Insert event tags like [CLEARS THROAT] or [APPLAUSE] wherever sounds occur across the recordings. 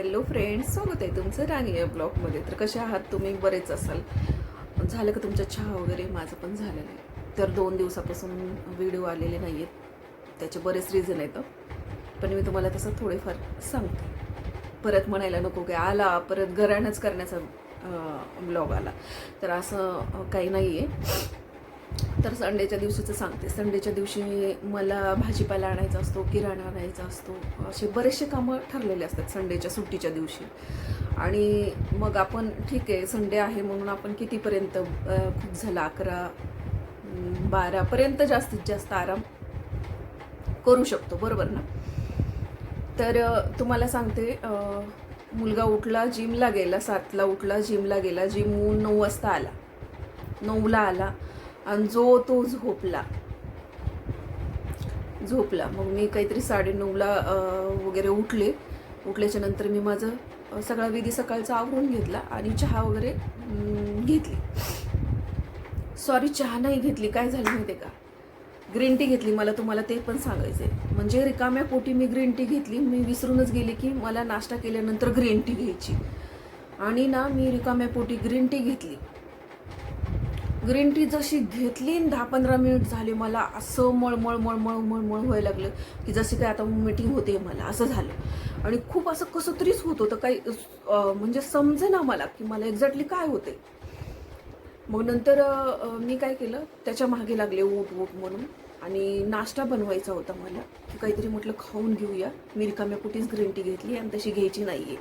Hello friends स्वागत आहे तुमचं राणी या ब्लॉगमध्ये तर कसे आहात तुम्ही? बरेच असाल. झालं का तुमचा चहा वगैरे? माझं पण झालं नाही. तर दोन दिवसापासून व्हिडिओ आलेले नाही आहेत त्याचे बरेच रिझन आहेत पण मी तुम्हाला तसं थोडेफार सांगते. परत म्हणायला नको की आला परत घराणंच करण्याचा ब्लॉग आला. तर असं काही नाही आहे तर संडेच्या दिवशीचं सांगते. संडेच्या दिवशी मला भाजीपाला आणायचा असतो किराणा आणायचा असतो असे बरेचसे कामं ठरलेले असतात संडेच्या सुट्टीच्या दिवशी. आणि मग आपण ठीक आहे संडे आहे म्हणून आपण कितीपर्यंत खूप झालं अकरा बारापर्यंत जास्तीत जास्त आराम करू शकतो बरोबर ना? तर तुम्हाला सांगते मुलगा उठला जिमला गेला सातला उठला जिमला गेला जिमहून नऊ वाजता आला. नऊला आला. आणि जो तो झोपला. झोपला. मग मी काहीतरी साडेनऊला नऊला वगैरे उठले. उठल्याच्या नंतर मी माझं सगळा विधी सकाळचा आवरून घेतला आणि चहा वगैरे घेतली. सॉरी चहा नाही घेतली. काय झालं माहिती का? ग्रीन टी घेतली. मला तुम्हाला ते पण सांगायचं आहे म्हणजे रिकाम्या पोटी मी ग्रीन टी घेतली. मी विसरूनच गेले की मला नाश्ता केल्यानंतर ग्रीन टी घ्यायची. आणि ना मी रिकाम्या पोटी ग्रीन टी घेतली. ग्रीन टी जशी घेतली दहा पंधरा मिनिट झाले मला असं मळमळ मळमळ मळमळ व्हायला लागलं की जशी काय आता मीटिंग होते मला असं झालं. आणि खूप असं कसं तरीच होत होतं काही म्हणजे समजे ना मला की मला एक्झॅक्टली काय होते मग नंतर मी काय केलं त्याच्यामागे लागले ऊट ऊट म्हणून आणि नाश्ता बनवायचा होता मला की काहीतरी म्हटलं खाऊन घेऊया. मी रिकाम्या कुठेच ग्रीन टी घेतली आणि तशी घ्यायची नाही आहे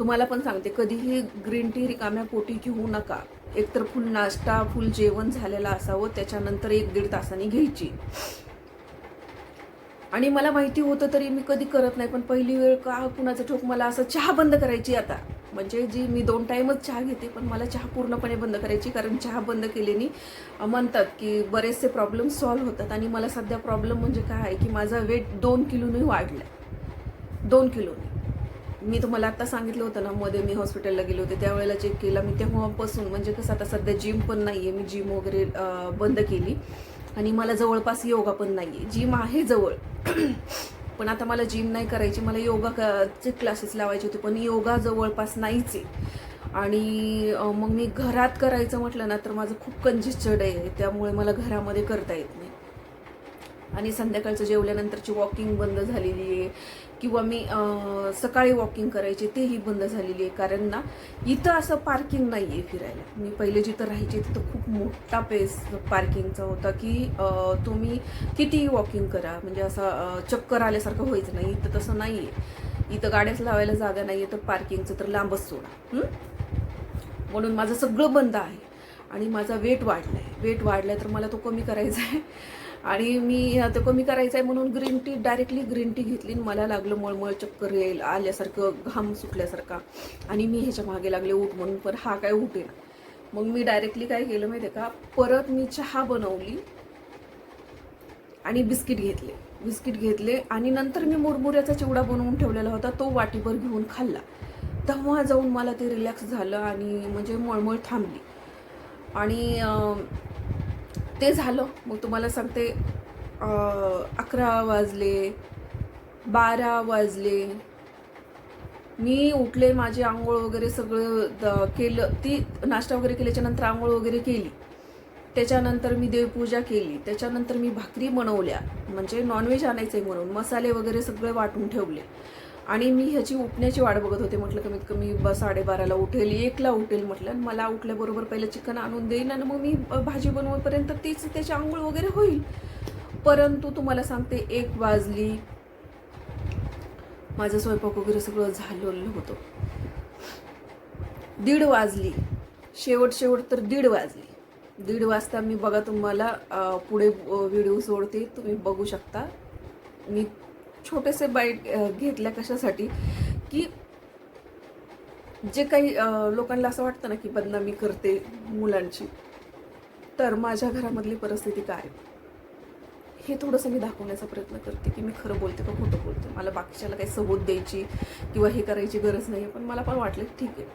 तुम्हाला पण सांगते कधीही ग्रीन टी रिकाम्या पोटी घेऊ नका. एकतर फुल नाश्ता फुल जेवण झालेलं असावं त्याच्यानंतर एक दीड तासांनी घ्यायची. आणि मला माहिती होतं तरी मी कधी करत नाही पण पहिली वेळ का कुणाचं ठोक मला असं चहा बंद करायची आता. म्हणजे जी मी दोन टाईमच चहा घेते पण मला चहा पूर्णपणे बंद करायची कारण चहा बंद केल्याने म्हणतात की बरेचसे प्रॉब्लेम सॉल्व्ह होतात. आणि मला सध्या प्रॉब्लेम म्हणजे काय आहे की माझा वेट दोन किलोने वाढला दोन किलोने. मी तुम्हाला आता सांगितलं होतं ना मध्ये मी हॉस्पिटलला गेले होते त्यावेळेला चेक केला. मी तेव्हापासून म्हणजे कसं आता सध्या जिम पण नाही आहे मी जिम वगैरे बंद केली. आणि मला जवळपास योगा पण नाही आहे जिम आहे जवळ. [CLEARS THROAT] पण आता मला जिम नाही करायची. मला योगा चे क्लासेस लावायचे होते पण योगा जवळपास नाहीच आहे. आणि मग मी घरात करायचं म्हटलं ना तर माझं खूप कंजेस्टेड आहे. त्यामुळे मला घरामध्ये करता येत नाही. आणि संध्याकाळचं जेवल्यानंतरची वॉकिंग बंद झालेली आहे. किंवा मी सकाळी वॉकिंग करायची तेही बंद झालेली आहे. कारण ना इथं असं पार्किंग नाही आहे फिरायला. मी पहिले जिथं राहायचे तिथं खूप मोठा पेस पार्किंगचा होता की तुम्ही कितीही वॉकिंग करा. म्हणजे असं चक्कर आल्यासारखं व्हायचं नाही. इथं तसं नाही आहे इथं गाड्याच लावायला जागा नाही आहे तर पार्किंगचं तर लांबच सोडा. म्हणून माझं सगळं बंद आहे. आणि माझा वेट वाढला आहे वेट वाढला तर मला तो कमी करायचा आहे. आणि मी आता कमी करायचं आहे म्हणून green tea directly green tea घेतली आणि मला लागलं मळमळ चक्कर येईल आल्यासारखं घाम सुटल्यासारखा. आणि मी ह्याच्या मागे लागले उठ म्हणून पण हा काय उठे ना. मग मी डायरेक्टली काय केलं माहिती आहे का? परत मी चहा बनवली आणि बिस्किट घेतले. बिस्किट घेतले आणि नंतर मी मुरमुऱ्याचा चिवडा बनवून ठेवलेला होता तो वाटीभर घेऊन खाल्ला. तेव्हा जाऊन मला ते रिलॅक्स झालं आणि म्हणजे मळमळ थांबली. आणि ते झालं. मग तुम्हाला सांगते अकरा वाजले बारा वाजले. मी उठले माझी आंघोळ वगैरे सगळं द- केलं. ती नाश्ता वगैरे केल्याच्यानंतर आंघोळ वगैरे केली. त्याच्यानंतर मी देवपूजा केली. त्याच्यानंतर मी भाकरी बनवल्या. म्हणजे नॉनव्हेज आणायचं आहे म्हणून. मसाले वगैरे सगळे वाटून ठेवले. आणि मी ह्याची उठण्याची वाट बघत होते. म्हटलं कमीत कमी बस साडेबाराला उठेल एकला उठेल म्हटलं. आणि मला उठल्याबरोबर पहिलं चिकन आणून देईन आणि मग मी भाजी बनवपर्यंत तीच त्याची आंघोळ वगैरे होईल. परंतु तुम्हाला सांगते एक वाजली. माझं स्वयंपाक वगैरे सगळं झालेलं होतं. दीड वाजली. शेवट शेवट तर दीड वाजली. दीड वाजता मी बघा तुम्हाला पुढे व्हिडिओ सोडते. तुम्ही बघू शकता. मी छोटेसे बाईट घेतल्या कशासाठी की जे काही लोकांना असं वाटतं ना की बदनामी करते मुलांची तर माझ्या घरामधली परिस्थिती काय? आहे? हे थोडंसं मी दाखवण्याचा प्रयत्न करते की मी खरं बोलते का खोटं बोलते. मला बाकीच्याला काही सबूत द्यायची किंवा हे करायची गरज नाही आहे पण मला पण वाटलं ठीक आहे.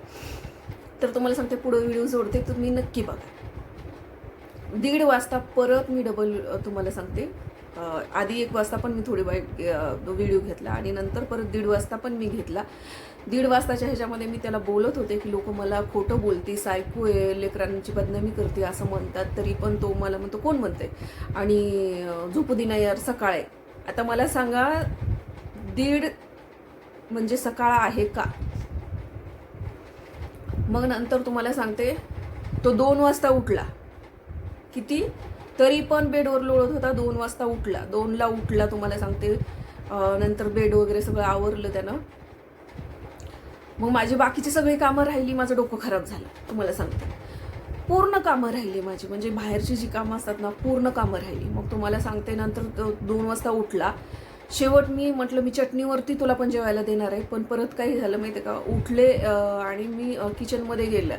तर तुम्हाला सांगते पुढे व्हिडिओ जोडते तुम्ही नक्की बघा. दीड वाजता परत मी डबल तुम्हाला सांगते. आधी एक वाजता पण मी थोडी वाईट व्हिडिओ घेतला आणि नंतर परत दीड वाजता पण मी घेतला. दीड वाजताच्या ह्याच्यामध्ये मी त्याला बोलत होते की लोक मला खोटं बोलते सायको आहे लेकरांची बदनामी करते असं म्हणतात तरी पण तो मला म्हणतो कोण म्हणते आणि अं, झोपू ना यार सकाळ आहे. आता मला सांगा दीड म्हणजे सकाळ आहे का? मग नंतर तुम्हाला सांगते तो दोन वाजता उठला. किती? तरी पण बेडवर लोळत होता. दोन वाजता उठला. दोनला उठला तुम्हाला सांगते. नंतर बेड वगैरे सगळं आवरलं त्यानं. मग माझी बाकीची सगळी कामं राहिली माझं डोकं खराब झालं तुम्हाला सांगते. पूर्ण कामं राहिली माझी. म्हणजे बाहेरची जी कामं असतात ना पूर्ण कामं राहिली. मग तुम्हाला सांगते नंतर दोन वाजता उठला. शेवट मी म्हटलं मी चटणीवरती तुला पण जेवायला देणार आहे. पण परत काही झालं माहिती आहे का? उठले आणि मी किचनमध्ये गेलं.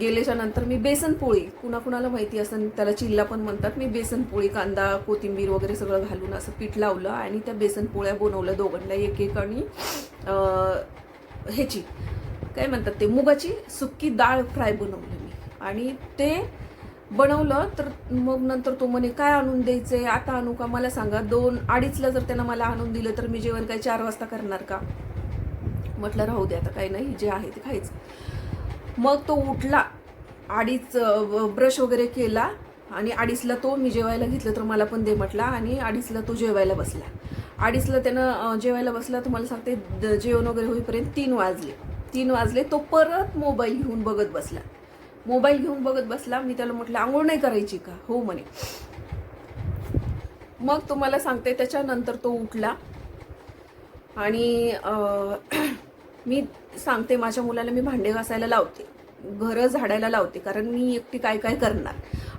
गेल्याच्यानंतर मी बेसन पोळी कुणाकुणाला माहिती असं त्याला चिल्ला पण म्हणतात. मी बेसन पोळी कांदा कोथिंबीर वगैरे सगळं घालून असं पीठ लावलं आणि त्या बेसन पोळ्या बनवल्या दोघांना एक एक आणि ह्याची काय म्हणतात ते मुगाची सुक्की डाळ फ्राय बनवली मी. आणि ते बनवलं तर मग नंतर तो म्हणे काय आणून द्यायचे आता आणू का? मला सांगा. दोन अडीचला जर त्यांना मला आणून दिलं तर मी जेवण काय चार वाजता करणार का? म्हटलं राहू दे आता काही नाही. जे आहे ते खायचं. मग तो उठला अडीच ब्रश वगैरे केला आणि अडीचला तो मी जेवायला घेतलं तर मला पण दे म्हटला आणि अडीचला तो जेवायला बसला. अडीचला त्यानं जेवायला बसला तुम्हाला सांगते द- जेवण वगैरे होईपर्यंत तीन वाजले. तीन वाजले तो परत मोबाईल घेऊन बघत बसला. मोबाईल घेऊन बघत बसला मी त्याला म्हटलं आंघोळ नाही करायची का? हो म्हणे. मग तुम्हाला सांगते त्याच्यानंतर तो उठला आणि मी सांगते माझ्या मुलाला मी भांडे घासायला लावते. घरं झाडायला लावते कारण मी एकटी काय काय करणार?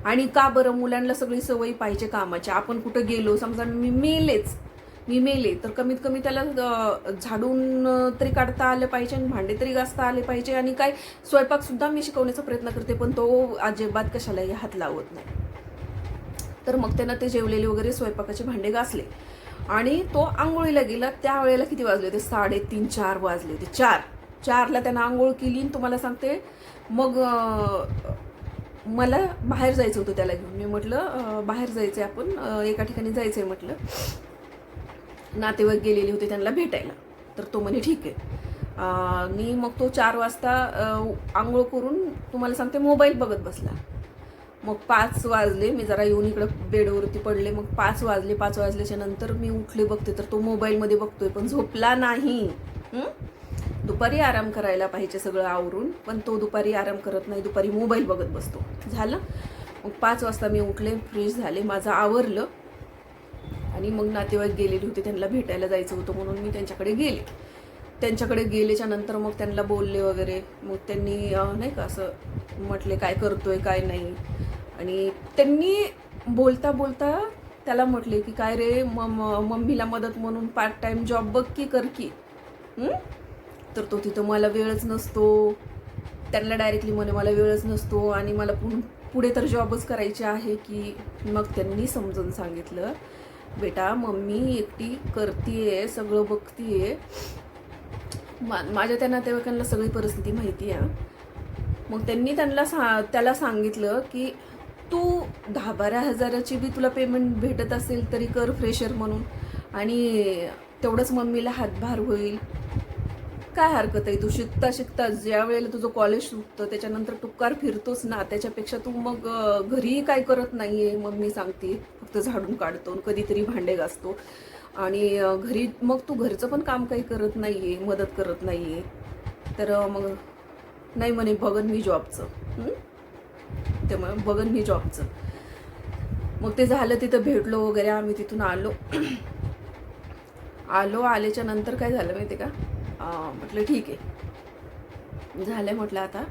आणि का बरं मुलांना सगळी सवयी पाहिजे कामाची? आपण कुठं गेलो समजा मी मेलेच. मी मेले तर कमीत कमी त्याला झाडून तरी काढता आलं पाहिजे आणि भांडे तरी घासता आले पाहिजे आणि काय स्वयंपाकसुद्धा मी शिकवण्याचा प्रयत्न करते पण तो अजिबात कशालाही हात लावत नाही. तर मग त्यांना ते जेवलेले वगैरे स्वयंपाकाचे भांडे घासले. आणि तो आंघोळीला गेला त्यावेळेला किती वाजले होते? साडेतीन चार वाजले होते. चार. चारला त्यानं आंघोळ केली आणि तुम्हाला सांगते मग मला बाहेर जायचं होतं त्याला घेऊन. मी म्हटलं बाहेर जायचं आहे आपण एका ठिकाणी जायचं आहे म्हटलं. नातेवाईक गेलेले होते त्यांना भेटायला. तर तो म्हणे ठीक आहे. आणि मग तो चार वाजता आंघोळ करून तुम्हाला सांगते मोबाईल बघत बसला. मग पाच वाजले मी जरा येऊन इकडं बेडवरती पडले. मग पाच वाजले पाच वाजल्याच्या नंतर मी उठले बघते तर तो मोबाईलमध्ये बघतोय पण झोपला नाही. दुपारी आराम करायला पाहिजे सगळं आवरून पण तो दुपारी आराम करत नाही दुपारी मोबाईल बघत बसतो. झालं? मग पाच वाजता मी उठले फ्रेश झाले माझं आवरलं. आणि मग नातेवाईक गेलेले होते त्यांना भेटायला जायचं होतं म्हणून मी त्यांच्याकडे गेले. त्यांच्याकडे गेल्याच्यानंतर मग त्यांना बोलले वगैरे. मग त्यांनी नाही का असं म्हटले काय करतोय काय नाही? आणि त्यांनी बोलता बोलता त्याला म्हटले की काय रे मम मम्मीला मदत म्हणून पार्ट टाइम जॉब बघ की कर की. तर तो तिथं मला वेळच नसतो. त्यांना डायरेक्टली म्हणे मला वेळच नसतो आणि मला पुढ- पुढे तर जॉबच करायचे आहे की. मग त्यांनी समजून सांगितलं बेटा मम्मी एकटी करतीये सगळं बघतीये. मा माझ्या त्या नातेवाईकांना सगळी परिस्थिती माहिती आहे मग त्यांनी त्यांना सा त्याला सांगितलं की तू दहा बारा हजाराची बी तुला पेमेंट भेटत असेल तरी कर फ्रेशर म्हणून. आणि तेवढंच मम्मीला हातभार होईल. काय हरकत आहे? तू शिकता शिकता ज्या वेळेला तुझं कॉलेज सुटतं त्याच्यानंतर टुक्कार फिरतोच ना त्याच्यापेक्षा तू मग घरीही काय करत नाही आहे मम्मी सांगते. फक्त झाडून काढतो आणि कधीतरी भांडे घासतो. आणि घरी मग तू घरचं पण काम काही करत नाही आहे मदत करत नाही आहे तर मग नाही म्हणे बघन मी जॉबचं त्यामुळे बघन मी जॉबचं. मग ते झालं तिथं भेटलो वगैरे आम्ही तिथून आलो. आलो आल्याच्यानंतर काय झालं माहिती का? म्हटलं ठीक आहे. झालं म्हटलं आता.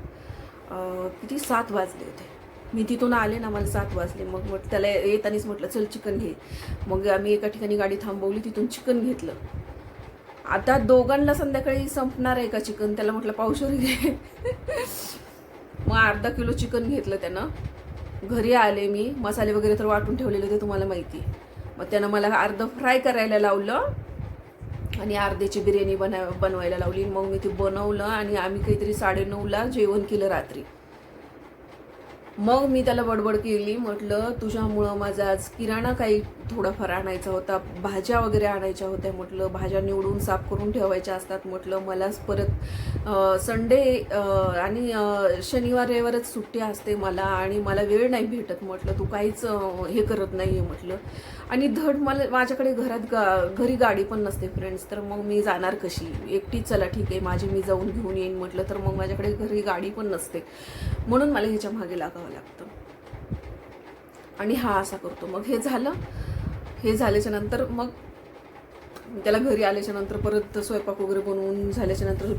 किती? सात वाजले होते. मी तिथून आले ना मला सात वाजले. मग म्हटलं त्याला येतानीच म्हटलं चल चिकन घे. मग आम्ही एका ठिकाणी गाडी थांबवली तिथून चिकन घेतलं. आता दोघांना संध्याकाळी संपणार आहे का चिकन? त्याला म्हटलं पावशेर घे. मग अर्धा किलो चिकन घेतलं त्यानं. घरी आले मी. मसाले वगैरे तर वाटून ठेवलेले होते तुम्हाला माहिती. आहे. मग त्यानं मला अर्धं फ्राय करायला लावलं आणि अर्ध्याची बिर्याणी बना बनवायला लावली. मग मी ती बनवलं आणि आम्ही काहीतरी साडेनऊला जेवण केलं रात्री. मग मी त्याला बडबड केली. म्हटलं तुझ्यामुळं माझा आज किराणा काही थोडंफार आणायचा होता. भाज्या वगैरे आणायच्या होत्या म्हटलं. भाज्या निवडून साफ करून ठेवायच्या असतात म्हटलं. मलाच परत संडे आणि शनिवार रविवारच सुट्टी असते मला आणि मला वेळ नाही भेटत म्हटलं. तू काहीच हे करत नाही आहे म्हटलं. आणि धड मला माझ्याकडे घरात गा घरी गाडी पण नसते फ्रेंड्स तर मग मी जाणार कशी? एकटीच चला ठीक आहे. माझी मी जाऊन घेऊन येईन म्हटलं. तर मग माझ्याकडे घरी गाडी पण नसते. म्हणून मला ह्याच्या मागे लागावं लागतं. आणि हा असा करतो. मग हे झालं. हे झाल्याच्यानंतर मग त्याला घरी आल्याच्यानंतर परत स्वयंपाक वगैरे बनवून झाल्याच्यानंतर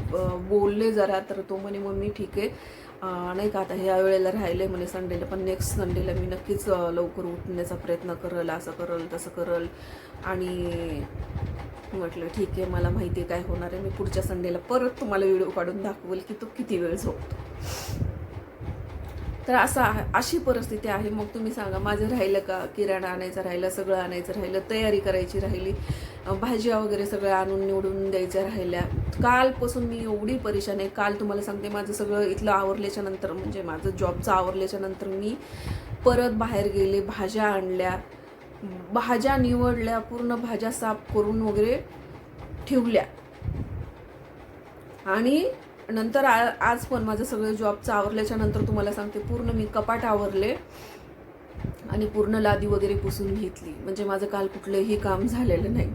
बोलले जरा तर तो म्हणे मम्मी ठीक आहे. नाही का आता ह्या वेळेला राहिले म्हणे संडेला पण नेक्स्ट संडेला मी नक्कीच लवकर उठण्याचा प्रयत्न करल असं करल तसं करल. आणि म्हटलं ठीक आहे मला माहिती आहे काय होणार आहे. मी पुढच्या संडेला परत तुम्हाला व्हिडिओ काढून दाखवेल की तो किती वेळ झोपतो. तर असं अशी परिस्थिती आहे. मग तुम्ही सांगा माझं राहिलं का? किराणा आणायचं राहिलं सगळं आणायचं राहिलं तयारी करायची राहिली. भाज्या वगैरे सगळं आणून निवडून द्यायच्या राहिल्या. कालपासून मी एवढी परेशान आहे. काल तुम्हाला सांगते माझं सगळं इथलं आवरल्याच्या नंतर म्हणजे माझं जॉबचं आवरल्याच्या नंतर मी परत बाहेर गेले भाज्या आणल्या. भाज्या निवडल्या पूर्ण भाज्या साफ करून वगैरे ठेवल्या. आणि नंतर आ आज पण माझं सगळं जॉबचं आवरल्याच्या नंतर तुम्हाला सांगते पूर्ण मी कपाट आवरले आणि पूर्ण लादी वगैरे पुसून घेतली. म्हणजे माझं काल कुठलंही काम झालेलं नाही.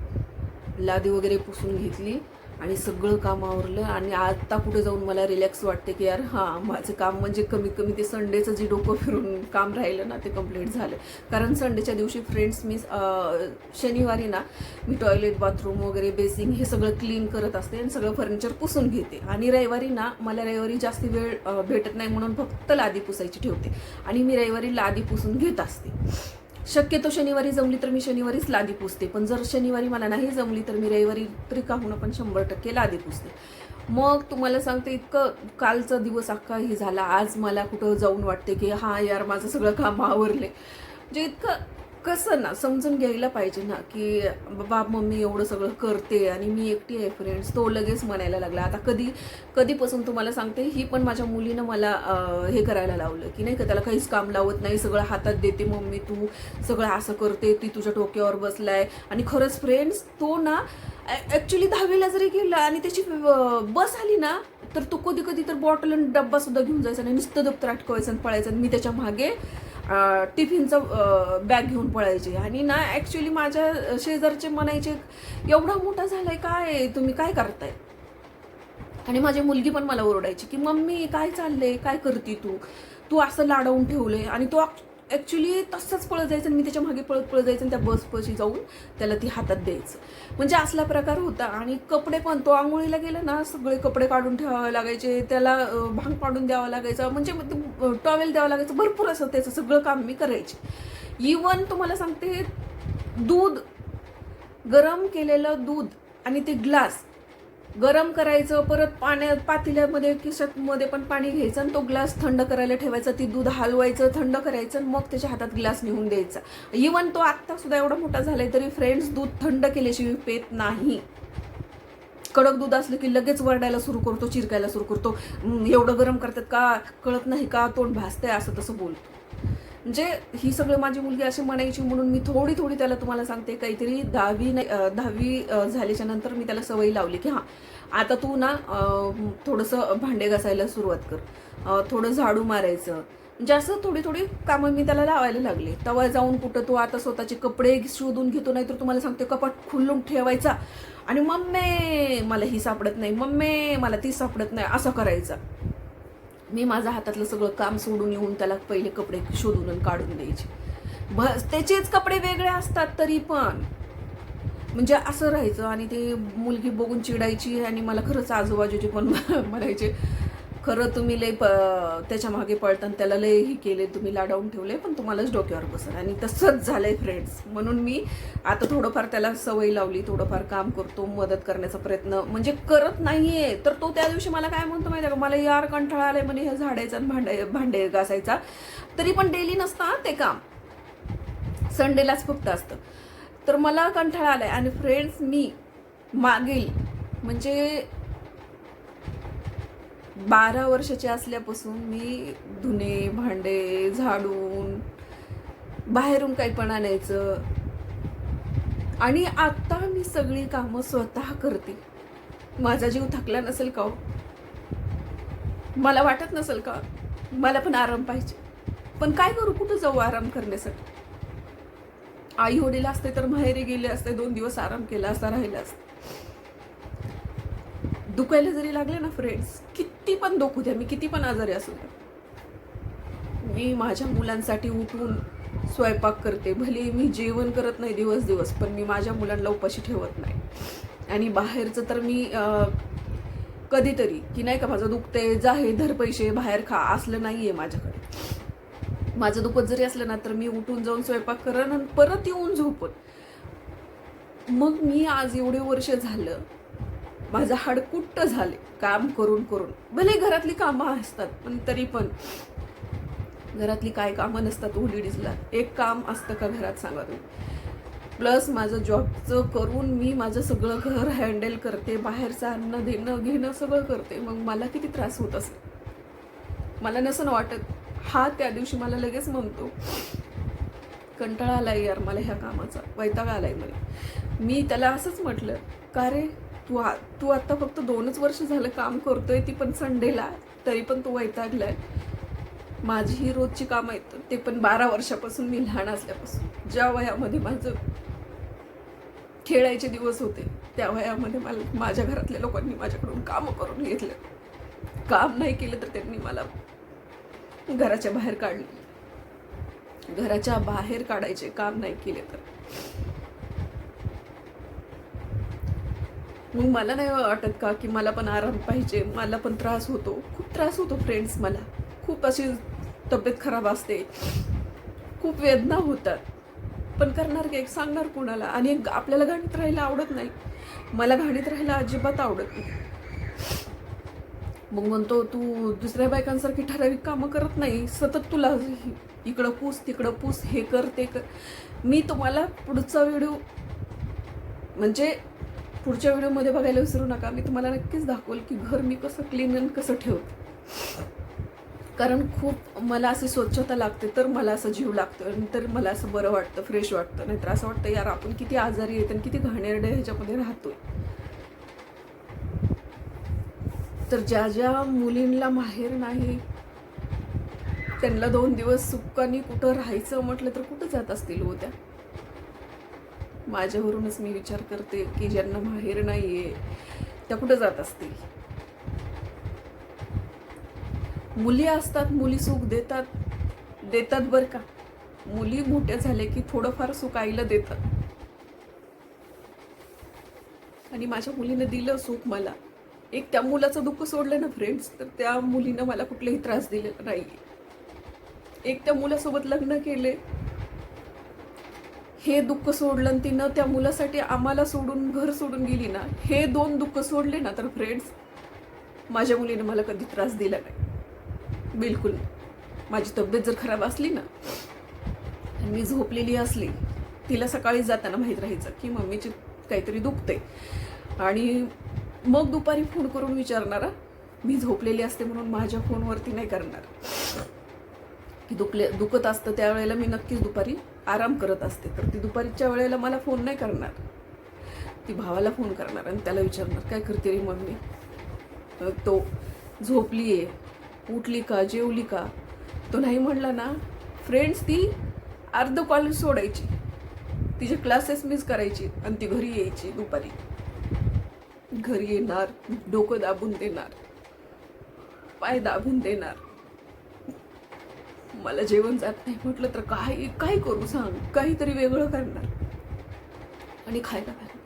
लादी वगैरे पुसून घेतली. आणि सगळं काम आवरलं आणि आत्ता कुठे जाऊन मला रिलॅक्स वाटते की यार हां माझं काम म्हणजे कमीत कमी ते संडेचं जे डोकं फिरून काम राहिलं ना ते कंप्लीट झालं. कारण संडेच्या दिवशी फ्रेंड्स मी शनिवारी ना मी टॉयलेट बाथरूम वगैरे बेसिंग हे सगळं क्लीन करत असते आणि सगळं फर्निचर पुसून घेते. आणि रविवारी ना मला रविवारी जास्त वेळ भेटत नाही म्हणून फक्त लादी पुसायची ठेवते. आणि मी रविवारी लादी पुसून घेत असते. शक्यतो शनिवारी जमली तर मी शनिवारीच लादी पुसते. पण जर शनिवारी मला नाही जमली तर मी रविवारी तरी का पण शंभर टक्के लादी पुसते. मग तुम्हाला सांगते इतकं कालचा दिवस अख्खा हे झाला. आज मला कुठं जाऊन वाटते की हा यार माझं सगळं काम आवरले म्हणजे इतकं कसं ना समजून घ्यायला पाहिजे ना की बाबा मम्मी एवढं सगळं करते आणि मी एकटी आहे फ्रेंड्स तो लगेच म्हणायला लागला. आता कधी कधीपासून तुम्हाला सांगते ही पण माझ्या मुलीनं मला हे करायला लावलं की नाही का त्याला काहीच काम लावत नाही सगळं हातात देते मम्मी तू सगळं असं करते ती तुझ्या डोक्यावर बसलाय. आणि खरंच फ्रेंड्स तो ना ॲक्च्युली दहावीला जरी गेला आणि त्याची बस आली ना तर तो कधी कधी तर बॉटल आणि डब्बासुद्धा घेऊन जायचा आणि नुसतं दप्तर अटकवायचं आणि पळायचं आणि मी त्याच्यामागे टिफिनचं बॅग घेऊन पळायची. आणि ना ॲक्च्युली माझ्या शेजारचे म्हणायचे एवढा मोठा झालाय काय? तुम्ही काय करताय? आणि माझी मुलगी पण मला ओरडायची की मम्मी काय चाललंय? काय करते तू? तू असं लाडवून ठेवलंय आणि तो ॲक्च्युली तसंच पळत जायचं आणि मी त्याच्यामागे पळत पळत जायचं आणि त्या बसपाशी जाऊन त्याला ती हातात द्यायचं. म्हणजे असला प्रकार होता आणि कपडे पण तो आंघोळीला गेला ना सगळे कपडे काढून ठेवावे लागायचे त्याला भांग पाडून द्यावा लागायचा म्हणजे टॉवेल द्यावं लागायचं भरपूर असं त्याचं सगळं काम मी करायचे. इवन तुम्हाला सांगते दूध गरम केलेलं दूध आणि ते ग्लास गरम करायचं परत पाण्यात पातेल्यामध्ये किशतमध्ये पण पाणी घ्यायचं आणि तो ग्लास थंड करायला ठेवायचा. ती दूध हलवायचं थंड करायचं आणि मग त्याच्या हातात ग्लास नेऊन द्यायचा. इवन तो आत्ता सुद्धा एवढा मोठा झालाय तरी फ्रेंड्स दूध थंड केल्याशिवाय पेत नाही. कडक दूध असलं की लगेच वरडायला सुरू करतो चिरकायला सुरू करतो. एवढं गरम करतात का? कळत नाही का? तोंड भासतंय असं तसं बोलतो. म्हणजे ही सगळं माझी मुलगी अशी म्हणायची म्हणून मी थोडी थोडी त्याला तुम्हाला सांगते. काहीतरी दहावी नाही दहावी झाल्याच्यानंतर मी त्याला सवय लावली की हां आता तू ना थोडंसं भांडे घासायला सुरुवात कर. थोडं झाडू मारायचं. म्हणजे असं थोडी थोडी कामं मी त्याला लावायला लागले. तवा जाऊन कुठं तो आता स्वतःचे कपडे शोधून घेतो नाही तर तुम्हाला सांगते कपाट खुलून ठेवायचा. आणि मम्मे मला ही सापडत नाही मम्मे मला ती सापडत नाही असं करायचं. मी माझ्या हातातलं सगळं काम सोडून येऊन त्याला पहिले कपडे शोधून आणि काढून द्यायचे. बस त्याचेच कपडे वेगळे असतात तरी पण. म्हणजे असं राहायचं आणि ते मुलगी बघून चिडायची आणि मला खरंच आजूबाजूचे पण [LAUGHS] म्हणायचे खरं तुम्ही लय प त्याच्यामागे पळताना त्याला लय हे केले तुम्ही लाडावून ठेवले पण तुम्हालाच डोक्यावर बसल. आणि तसंच झालंय फ्रेंड्स म्हणून मी आता थोडंफार त्याला सवय लावली थोडंफार काम करतो मदत करण्याचा प्रयत्न. म्हणजे करत नाहीये तर तो त्या दिवशी मला काय म्हणतो माहिती आहे का? मला यार कंठाळा आलाय म्हणे हे झाडायचा आणि भांडे भांडे घासायचा. तरी पण डेली नसतं ते काम. संडेलाच फक्त असतं. तर मला कंटाळा आलाय. आणि फ्रेंड्स मी मागील म्हणजे बारा वर्षाची असल्यापासून मी धुणे भांडे झाडून बाहेरून काही पण आणायचं. आणि आत्ता मी सगळी कामं स्वतः करते. माझा जीव थकला नसेल का हो? मला वाटत नसेल का? मला पण आराम पाहिजे. पण काय करू? कुठं जाऊ आराम करण्यासाठी? आई वडील असते तर माहेरी गेले असते दोन दिवस आराम केला असता राहिला असता. दुखायला जरी लागले ना फ्रेंड्स किती पण दुखू द्या मी किती पण आजारी असू द्या. मी माझ्या मुलांसाठी उठून स्वयंपाक करते भले मी जेवण करत नाही दिवस दिवस पण मी माझ्या मुलांना उपाशी ठेवत नाही. आणि बाहेरचं तर मी कधीतरी की नाही का माझं दुखते जा हे धर पैसे बाहेर खा असलं नाही आहे माझ्याकडे. माझं दुखत जरी असलं ना तर मी उठून जाऊन स्वयंपाक करण आणि परत येऊन झोपत मग मी आज एवढे वर्ष झालं माझं हाडकुट्ट झाले काम करून करून. भले घरातली कामं असतात पण तरी पण. घरातली काय कामं नसतात ओ लेडीजला. एक काम असतं का घरात सांगा तुम्ही. प्लस माझं जॉबचं करून मी माझं सगळं घर हँडल करते बाहेरचं अन्न देणं घेणं सगळं करते. मग मला किती त्रास होत असेल? मला नसं वाटत. हा त्या दिवशी मला लगेच म्हणतो कंटाळा आलाय यार मला ह्या कामाचा. वैताग आलाय मला. मी त्याला असंच म्हटलं का रे? तू आ तू आता फक्त दोनच वर्ष झालं काम करतोय ती पण संडेला तरी पण तू वैतागलाय. माझी ही रोजची कामं आहेत ते पण बारा वर्षापासून मी लहान असल्यापासून. ज्या वयामध्ये माझं खेळायचे दिवस होते त्या वयामध्ये मला माझ्या घरातल्या लोकांनी माझ्याकडून कामं करून घेतलं. काम नाही केलं तर त्यांनी मला घराच्या बाहेर काढले. घराच्या बाहेर काढायचे काम नाही केले तर. मग मला नाही वाटत का की मला पण आराम पाहिजे. मला पण त्रास होतो. खूप त्रास होतो फ्रेंड्स मला. खूप अशी तब्येत खराब असते. खूप वेदना होतात. पण करणार की एक सांगणार कोणाला? आणि आपल्याला घाणीत राहायला आवडत नाही. मला घाणीत राहायला अजिबात आवडत नाही. मग म्हणतो तू दुसऱ्या बायकांसारखी ठराविक कामं करत नाही. सतत तुला इकडं पूस तिकडं पूस. हे कर ते कर. मी तुम्हाला पुढचा व्हिडिओ म्हणजे पुढच्या व्हिडिओमध्ये बघायला विसरू नका. मी तुम्हाला नक्कीच दाखवेल की घर मी कसं क्लीन आणि कसं ठेवते. कारण खूप मला अशी स्वच्छता लागते तर मला असं जीव लागतं आणि तर मला असं बरं वाटतं फ्रेश वाटतं. नाहीतर असं वाटतं यार आपण किती आजारी आहेत आणि किती घाणेरडे ह्याच्यामध्ये राहतोय. तर ज्या ज्या मुलींना माहेर नाही त्यांना दोन दिवस सुक्कानी कुठं राहायचं म्हटलं तर कुठं जात असतील होत्या माझ्यावरूनच मी विचार करते की ज्यांना माहेर नाहीये त्या कुठं जात असतील? मुली असतात मुली सुख देतात. देतात बरं का? मुली मोठ्या झाल्या की थोडंफार सुख आईला देतात. आणि माझ्या मुलीनं दिलं सुख मला. एक त्या मुलाचं दुःख सोडलं ना फ्रेंड्स तर त्या मुलीनं मला कुठलाही त्रास दिलेला नाही एक त्या मुलासोबत लग्न केले हे दुःख सोडलं तिनं त्या मुलासाठी आम्हाला सोडून घर सोडून गेली ना हे दोन दुःख सोडले ना तर फ्रेंड्स माझ्या मुलीने मला कधी त्रास दिला नाही. बिलकुल माझी तब्येत जर खराब असली ना मी झोपलेली असली तिला सकाळी जाताना माहीत राहायचं की मम्मीची काहीतरी दुखते आणि मग दुपारी फोन करून विचारणारा मी झोपलेली असते म्हणून माझ्या फोनवरती नाही करणार. की दुखले दुखत असतं त्यावेळेला मी नक्कीच दुपारी आराम करत असते. तर ती दुपारीच्या वेळेला मला फोन नाही करणार. ती भावाला फोन करणार आणि त्याला विचारणार काय करते रे मम्मी? तो झोपली आहे उठली का? जेवली का? तो नाही म्हणला ना फ्रेंड्स ती अर्ध कॉलेज सोडायची. तिचे क्लासेस मिस करायची आणि ती घरी यायची दुपारी. घरी येणार डोकं दाबून देणार पाय दाबून देणार. मला जेवण जात नाही. म्हटलं तर काय काय करू सांग. काहीतरी वेगळं करणार. आणि खायला घालणार.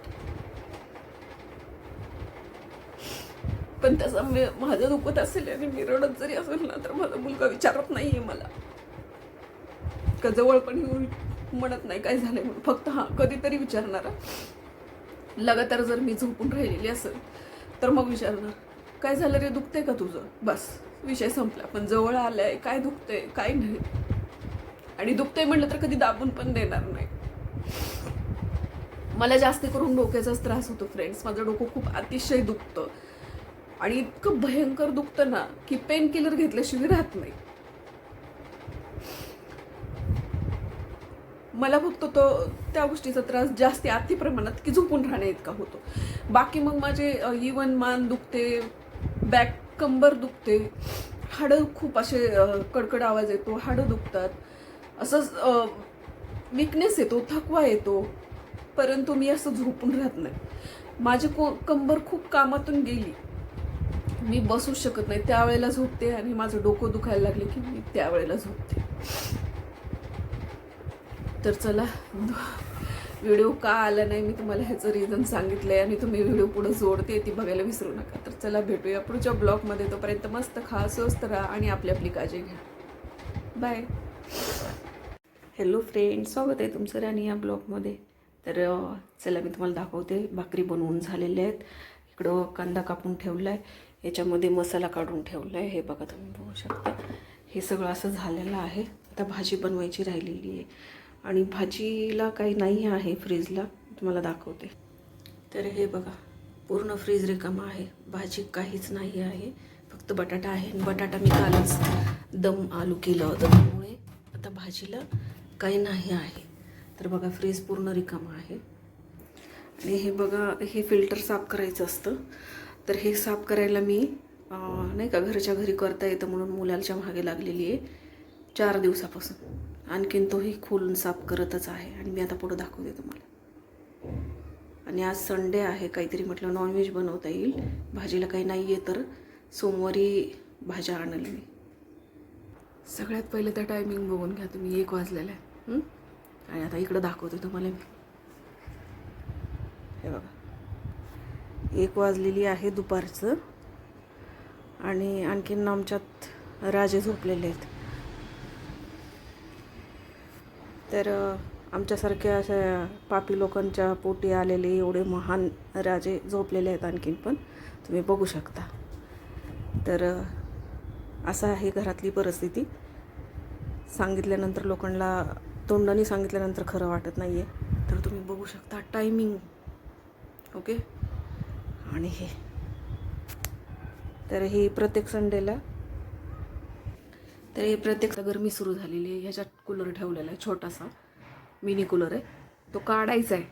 पण त्याचा मी- माझं दुखत असेल आणि मी रडत जरी असेल ना तर माझा मुलगा विचारत नाहीये मला. का जवळ पण येऊन म्हणत नाही काय झालंय म्हणून. फक्त हा कधीतरी विचारणार लगातार जर मी झोपून राहिलेली असेल तर मग विचारणार काय झालं रे? दुखतंय का तुझं? बस. विषय संपला पण जवळ आलाय काय दुखतंय काय नाही. आणि दुखतंय म्हटलं तर कधी दाबून पण देणार नाही. मला जास्त करून डोक्याचाच त्रास होतो फ्रेंड्स माझं डोकं खूप अतिशय दुखतं. आणि इतकं भयंकर दुखतं ना की पेन किलर घेतल्याशिवाय राहत नाही. मला फक्त तो त्या गोष्टीचा त्रास जास्ती अति प्रमाणात की झोपून राहण्या इतका होतो. बाकी मग माझे इवन मान दुखते बॅक कंबर दुखते. हाडं खूप असे कडकड आवाज येतो हाडं दुखतात. असंच विकनेस येतो थकवा येतो परंतु मी असं झोपून राहत नाही. माझी को कंबर खूप कामातून गेली. मी बसूच शकत नाही त्यावेळेला झोपते आणि माझं डोकं दुखायला लागले की मी त्यावेळेला झोपते. तर चला व्हिडिओ का आला नाही मी तुम्हाला ह्याचं रिझन आहे आणि तुम्ही व्हिडिओ पुढे जोडते ती बघायला विसरू नका. तर चला भेटूया पुढच्या ब्लॉगमध्ये. तोपर्यंत मस्त खा स्वस्त राहा आणि आपली आपली काळजी घ्या. बाय हॅलो फ्रेंड स्वागत आहे तुमचं राणी या ब्लॉगमध्ये. तर चला मी तुम्हाला दाखवते. भाकरी बनवून झालेल्या आहेत. इकडं कांदा कापून ठेवला आहे याच्यामध्ये मसाला काढून ठेवला आहे हे बघा तुम्ही बघू शकता. हे सगळं असं झालेलं आहे. आता भाजी बनवायची राहिलेली आहे. आणि भाजीला काही नाही आहे फ्रीजला तुम्हाला दाखवते. तर हे बघा पूर्ण फ्रीज रिकामा आहे. भाजी काहीच नाही आहे. फक्त बटाटा आहे. बटाटा मी कालच दम आलू केला होता. त्यामुळे आता भाजीला काही नाही आहे. तर बघा फ्रीज पूर्ण रिकामा आहे. आणि हे बघा हे फिल्टर साफ करायचं असतं. तर हे साफ करायला मी नाही का घरच्या घरी करता येतं म्हणून मुलाच्या मागे लागलेली आहे. चार दिवसापासून. आणखीन तोही खोलून साफ करतच आहे. आणि मी आता पुढं दाखवते तुम्हाला. आणि आज संडे आहे काहीतरी म्हटलं नॉनव्हेज बनवता येईल. भाजीला काही नाही आहे तर सोमवारी भाज्या आणल मी. सगळ्यात पहिले त्या टायमिंग बघून घ्या तुम्ही एक वाजलेला आहे. आणि आता इकडं दाखवते तुम्हाला मी. हे बघा. एक वाजलेली आहे दुपारचं. आणि आणखीन आमच्यात राजे झोपलेले आहेत. तर आमच्यासारख्या अशा पापी लोकांच्या पोटी आलेले एवढे महान राजे झोपलेले आहेत आणखीन पण तुम्ही बघू शकता. तर असं आहे घरातली परिस्थिती. सांगितल्यानंतर लोकांना तोंडाने सांगितल्यानंतर खरं वाटत नाही आहे तर तुम्ही बघू शकता टायमिंग ओके आणि हे. तर हे प्रत्येक संडेला तर हे प्रत्येक गरमी सुरू झालेली आहे. ह्याच्यात कूलर ठेवलेला आहे छोटासा. मिनी कूलर आहे. तो काढायचा आहे.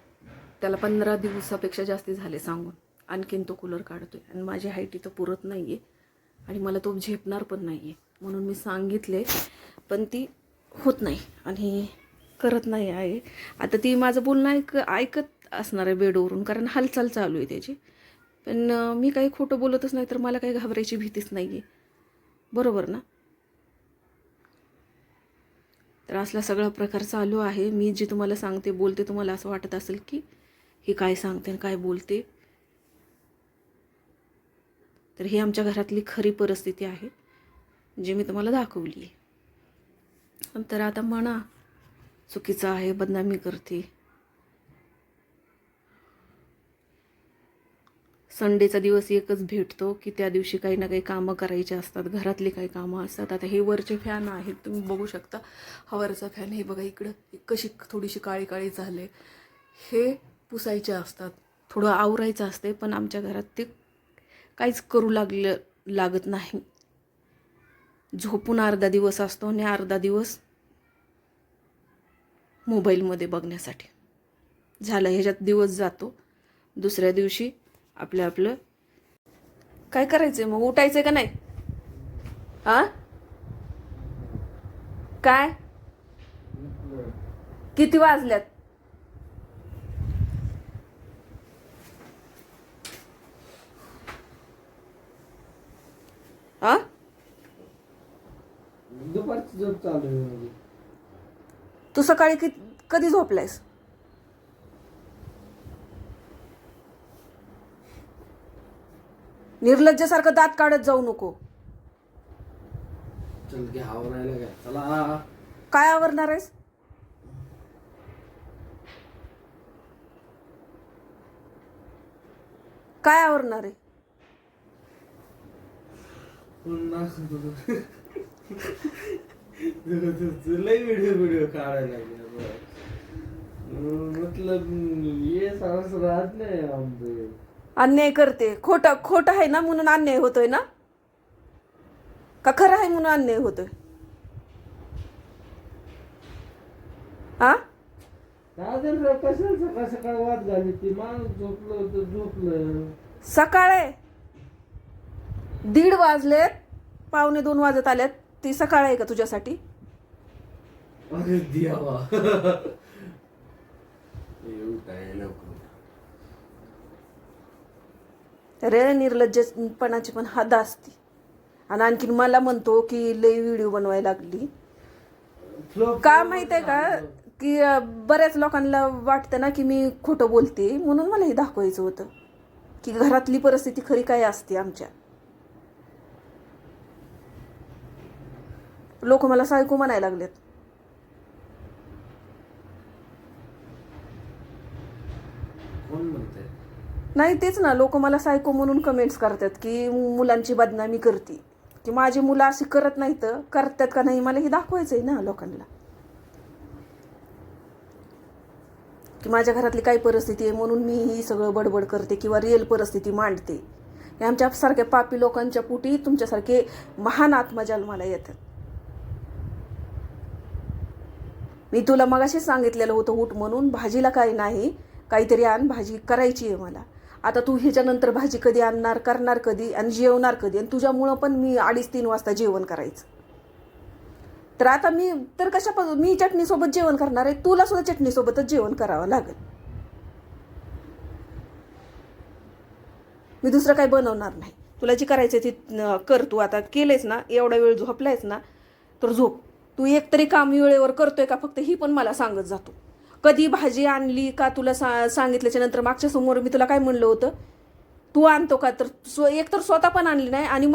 त्याला पंधरा दिवसापेक्षा जास्ती झाले सांगून. आणखीन तो कूलर काढतो आहे आणि माझी हाईट इथं पुरत नाही आहे आणि मला तो झेपणार पण नाही आहे म्हणून मी सांगितले पण ती होत नाही. आणि करत नाही आहे. आता ती माझं बोलणं ऐक ऐकत असणार आहे बेडवरून कारण हालचाल चालू आहे त्याची. पण मी काही खोटं बोलतच नाही तर मला काही घाबरायची भीतीच नाही आहे बरोबर ना? तर असला सगळा प्रकार चालू आहे. मी जे तुम्हाला सांगते बोलते तुम्हाला असं वाटत असेल की ही काय सांगते आणि काय बोलते. तर ही आमच्या घरातली खरी परिस्थिती आहे जी मी तुम्हाला दाखवली तर आता म्हणा चुकीचं आहे बदनामी करते. संडेचा दिवस एकच भेटतो की त्या दिवशी काही ना काही कामं करायची असतात घरातली काही कामं असतात. आता हे वरचे फॅन आहेत तुम्ही बघू शकता. हा वरचा फॅन हे बघा इकडं. कशी थोडीशी काळी काळी झाले. हे पुसायचे असतात. थोडं आवरायचं असते पण आमच्या घरात ते काहीच करू लागलं लागत नाही. झोपून अर्धा दिवस असतो आणि अर्धा दिवस मोबाईलमध्ये बघण्यासाठी. झालं ह्याच्यात दिवस जातो. दुसऱ्या दिवशी आपलं आपलं. काय करायचंय मग? उठायचंय का नाही? हा? काय? किती वाजल्यात? हा? दुपारची झोप चालू आहे माझी. तू सकाळी कधी झोपलायस? निर्लज्जासारखं दात काढत जाऊ नको. चल घ्या आवरायला काय चला. काय आवरणार आहेस? काय आवरणार आहे? पुन्हा [LAUGHS] लय व्हिडिओ व्हिडिओ काढायला लागले. मतलब ये सारस राहत नाही आमचे. अन्याय करते. खोट खोट आहे ना म्हणून अन्याय होतोय ना? का खरं आहे म्हणून अन्याय होतोय? हा कशाला सकाळ सकाळ वाद घाली ती? माणूस झोपलं होतं झोपलं. सकाळ आहे. दीड वाजलेत. पावणे दोन वाजत आल्यात ती सकाळ आहे का तुझ्यासाठी? अरे देवा [LAUGHS] येऊ काय लवकर रे निर्लज्जपणाची पण हद असते. आणि आणखीन मला म्हणतो की लई व्हिडिओ बनवायला लागली. का माहीत आहे का? की बऱ्याच लोकांना वाटतं ना की मी खोटं बोलते. म्हणून मला हे दाखवायचं होतं. की घरातली परिस्थिती खरी काय असते आमच्या? लोक मला सायको म्हणायला लागलेत. कोण म्हणते नाही तेच ना. लोक मला सायको म्हणून कमेंट्स करतात की मुलांची बदनामी करते. की माझी मुलं अशी करत नाही तर करतात का नाही? मला हे दाखवायचं आहे ना लोकांना. की माझ्या घरातली काय परिस्थिती आहे म्हणून मी ही सगळं बडबड करते किंवा रिअल परिस्थिती मांडते. हे आमच्यासारख्या पापी लोकांच्या पोटी तुमच्यासारखे महान आत्मा जन्माला येतात. मी तुला मगाशीच सांगितलेलं होतं उठ म्हणून भाजीला काही नाही. काहीतरी आण भाजी करायची आहे मला. आता तू ह्याच्यानंतर भाजी कधी आणणार करणार कधी आणि जेवणार कधी? आणि तुझ्यामुळं पण मी अडीच तीन वाजता जेवण करायचं. तर आता मी तर कशा पण मी चटणीसोबत जेवण करणार आहे तुला सुद्धा चटणीसोबतच जेवण करावं लागेल. मी दुसरं काही बनवणार नाही. तुला जी करायचं ते कर तू. आता केलेस ना एवढा वेळ झोपलायस ना तर झोप. तू एक तरी काम वेळेवर करतोय का? फक्त ही पण मला सांगत जातो कधी भाजी आणली का तुला सा सांगितल्याच्या नंतर मागच्या समोर मी तुला काय म्हणलं होतं? तू आणतो का? तर स्व एक तर स्वतः पण आणली नाही आणि